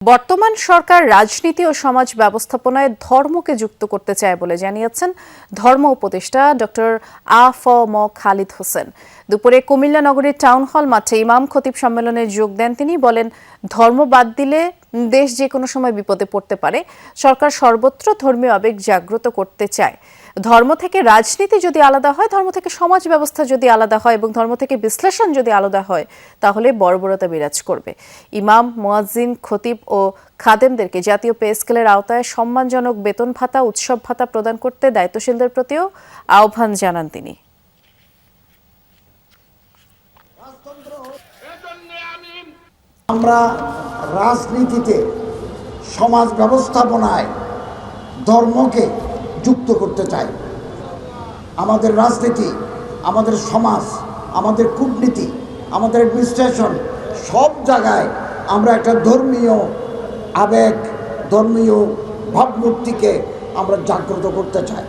বর্তমান সরকার রাজনীতি ও সমাজ ব্যবস্থাপনায় ধর্মকে যুক্ত করতে চায় বলে জানিয়েছেন ধর্ম উপদেষ্টা ডক্টর আ ফ ম খালিদ হোসেন। দুপুরে কুমিল্লা নগরীর টাউন হল মাঠে ইমাম খতিব সম্মেলনে যোগ দেন তিনি, বলেন, ধর্ম বাদ দিলে দেশ যে কোনো সময় বিপদে পড়তে পারে। সরকার সর্বত্র ধর্মীয় আবেগ জাগ্রত করতে চায়। ধর্ম থেকে রাজনীতি যদি আলাদা হয়, ধর্ম থেকে সমাজ ব্যবস্থা যদি আলাদা হয় এবং ধর্ম থেকে বিশ্লেষণ যদি আলাদা হয়, তাহলে বর্বরতা বিরাজ করবে। ইমাম, মুয়াজ্জিন, খতিব ও খাদেমদেরকে জাতীয় পে স্কেলের আওতায় সম্মানজনক বেতন ভাতা, উৎসব ভাতা প্রদান করতে দায়িত্বশীলদের প্রতিও আহ্বান জানান তিনি। আমরা রাজনীতিতে, সমাজ ব্যবস্থাপনায়, ধর্মকে যুক্ত করতে চাই। আমাদের রাজনীতি, আমাদের সমাজ, আমাদের কূটনীতি, আমাদের অ্যাডমিনিস্ট্রেশন সব জায়গায় আমরা একটা ধর্মীয় আবেগ, ধর্মীয় ভাবমূর্তিকে আমরা জাগ্রত করতে চাই।